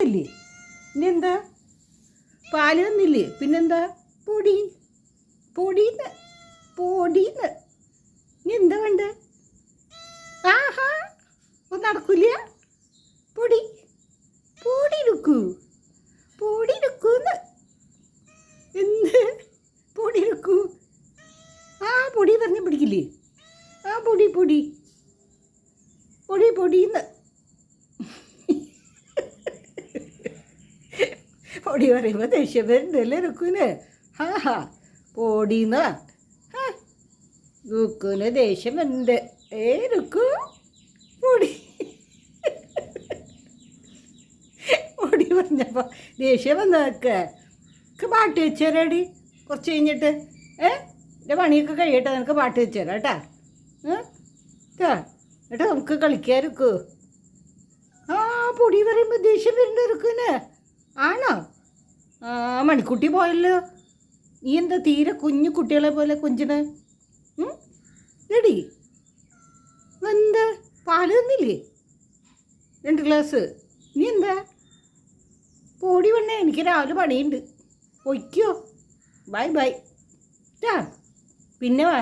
ഇല്ലേ? ഇനി എന്താ പാൽ തന്നില്ലേ? പിന്നെന്താ? പൊടി. പൊടിന്ന്. പൊടിന്ന്. ഇനി എന്താ വേണ്ട? ആഹാ. ഒന്ന് നടക്കൂല പൊടി. പൊടി എടുക്കൂ പൊടി എടുക്കൂന്ന് എന്ത്? പൊടി എടുക്കൂ ആ പൊടി പറഞ്ഞ് പിടിക്കില്ലേ? ആ പൊടി പൊടി. പൊടി പൊടിന്ന്. പൊടി പറയുമ്പോൾ ദേഷ്യം വരുന്നല്ലേ രുക്കുന്? ഹാ ഹാ. പൊടിന്ന്? ഹാ. രുക്കുന് ദേഷ്യം വരുന്നുണ്ട് ഏ രുക്കു? പൊടി. പൊടി പറഞ്ഞപ്പോൾ ദേഷ്യം വന്നതൊക്കെ പാട്ട് വെച്ചേരാടി കുറച്ച് കഴിഞ്ഞിട്ട്. ഏ? എന്റെ പണിയൊക്കെ കഴിയട്ടെ. നിനക്ക് പാട്ട് വെച്ചുതരാം കേട്ടാ. ഏ? കേട്ടാ? എന്നിട്ട് നമുക്ക് കളിക്കാതിരിക്കൂ ആ പൊടി പറയുമ്പോൾ ദേഷ്യം വരുന്നവർക്കുന്നെ ആണോ? ആ മണിക്കുട്ടി പോയല്ലോ. നീ എന്താ തീരെ കുഞ്ഞു കുട്ടികളെ പോലെ കുഞ്ചിന്? എടി എന്താ പാൽ തന്നില്ലേ? രണ്ട് ഗ്ലാസ്. നീ എന്താ? പൊടി വണ്ണ എനിക്ക് രാവിലെ പണിയുണ്ട്. പൊയ്ക്കോ. Bye bye. ടാ പിന്നെ വാ.